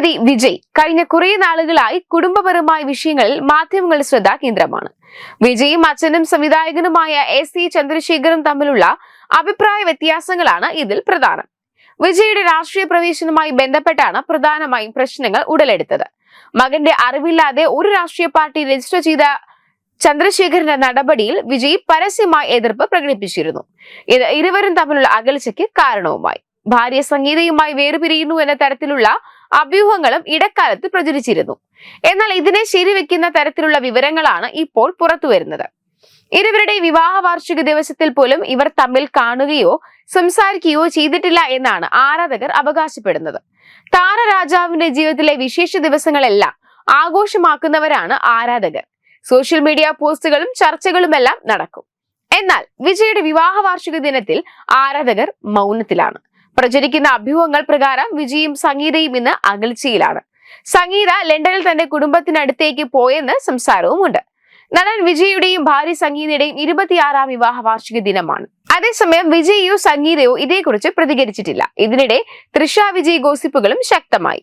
ദമ്പതി വിജയ് കഴിഞ്ഞ കുറേ നാളുകളായി കുടുംബപരമായ വിഷയങ്ങളിൽ മാധ്യമങ്ങളുടെ ശ്രദ്ധ കേന്ദ്രമാണ്. വിജയും അച്ഛനും സംവിധായകനുമായ എസ് സി ചന്ദ്രശേഖരും തമ്മിലുള്ള അഭിപ്രായ വ്യത്യാസങ്ങളാണ് ഇതിൽ പ്രധാനം. വിജയുടെ രാഷ്ട്രീയ പ്രവേശനവുമായി ബന്ധപ്പെട്ടാണ് പ്രധാനമായും പ്രശ്നങ്ങൾ ഉടലെടുത്തത്. മകന്റെ അറിവില്ലാതെ ഒരു രാഷ്ട്രീയ പാർട്ടി രജിസ്റ്റർ ചെയ്ത ചന്ദ്രശേഖരന്റെ നടപടിയിൽ വിജയ് പരസ്യമായി എതിർപ്പ് പ്രകടിപ്പിച്ചിരുന്നു. ഇത് ഇരുവരും തമ്മിലുള്ള അകൽച്ചയ്ക്ക് കാരണവുമായി. ഭാര്യ സംഗീതയുമായി വേർപിരിയുന്നു എന്ന തരത്തിലുള്ള അഭ്യൂഹങ്ങളും ഇടക്കാലത്ത് പ്രചരിച്ചിരുന്നു. എന്നാൽ ഇതിനെ ശരിവെക്കുന്ന തരത്തിലുള്ള വിവരങ്ങളാണ് ഇപ്പോൾ പുറത്തുവരുന്നത് ഇരുവരുടെ വിവാഹ വാർഷിക ദിവസത്തിൽ പോലും ഇവർ തമ്മിൽ കാണുകയോ സംസാരിക്കുകയോ ചെയ്തിട്ടില്ല എന്നാണ് ആരാധകർ അവകാശപ്പെടുന്നത്. താരരാജാവിന്റെ ജീവിതത്തിലെ വിശേഷ ദിവസങ്ങളെല്ലാം ആഘോഷമാക്കുന്നവരാണ് ആരാധകർ. സോഷ്യൽ മീഡിയ പോസ്റ്റുകളും ചർച്ചകളുമെല്ലാം നടക്കും. എന്നാൽ വിജയുടെ വിവാഹ വാർഷിക ദിനത്തിൽ ആരാധകർ മൗനത്തിലാണ്. പ്രചരിക്കുന്ന അഭ്യൂഹങ്ങൾ പ്രകാരം വിജയും സംഗീതയും ഇന്ന് അകൽച്ചയിലാണ്. സംഗീത ലണ്ടനിൽ തന്റെ കുടുംബത്തിനടുത്തേക്ക് പോയെന്ന് സംസാരവുമുണ്ട്. നടൻ വിജയുടെയും ഭാര്യ സംഗീതയുടെയും ഇരുപത്തിയാറാം വിവാഹ വാർഷിക ദിനമാണ്. അതേസമയം വിജയോ സംഗീതയോ ഇതേക്കുറിച്ച് പ്രതികരിച്ചിട്ടില്ല. ഇതിനിടെ തൃഷ വിജയ് ഗോസിപ്പുകളും ശക്തമായി.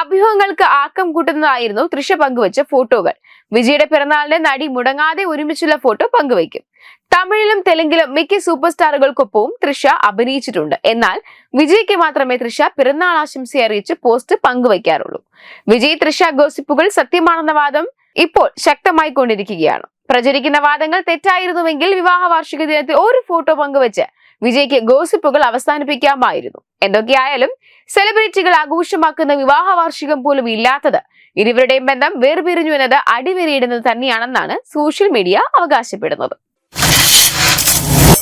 അഭ്യൂഹങ്ങൾക്ക് ആക്കം കൂട്ടുന്നതായിരുന്നു തൃഷ പങ്കുവച്ച ഫോട്ടോകൾ. വിജയുടെ പിറന്നാളിന് നടി മുടങ്ങാതെ ഒരുമിച്ചുള്ള ഫോട്ടോ പങ്കുവയ്ക്കും. തമിഴിലും തെലുങ്കിലും മിക്ക സൂപ്പർ സ്റ്റാറുകൾക്കൊപ്പവും തൃഷ അഭിനയിച്ചിട്ടുണ്ട്. എന്നാൽ വിജയ്ക്ക് മാത്രമേ തൃഷ പിറന്നാൾ ആശംസ അറിയിച്ച് പോസ്റ്റ് പങ്കുവയ്ക്കാറുള്ളൂ. വിജയ് തൃഷ ഗോസിപ്പുകൾ സത്യമാണെന്ന വാദം ഇപ്പോൾ ശക്തമായി കൊണ്ടിരിക്കുകയാണ്. പ്രചരിക്കുന്ന വാദങ്ങൾ തെറ്റായിരുന്നുവെങ്കിൽ വിവാഹ വാർഷിക ദിനത്തിൽ ഒരു ഫോട്ടോ പങ്കുവച്ച് വിജയ്ക്ക് ഗോസിപ്പുകൾ അവസാനിപ്പിക്കാമായിരുന്നു. എന്തൊക്കെയായാലും സെലിബ്രിറ്റികൾ ആഘോഷമാക്കുന്ന വിവാഹ വാർഷികം പോലും ഇല്ലാത്തത് ഇരുവരുടെയും ബന്ധം വേർപിരിഞ്ഞു എന്നത് അടിവരയിടുന്നത് തന്നെയാണെന്നാണ് സോഷ്യൽ മീഡിയ അവകാശപ്പെടുന്നത്.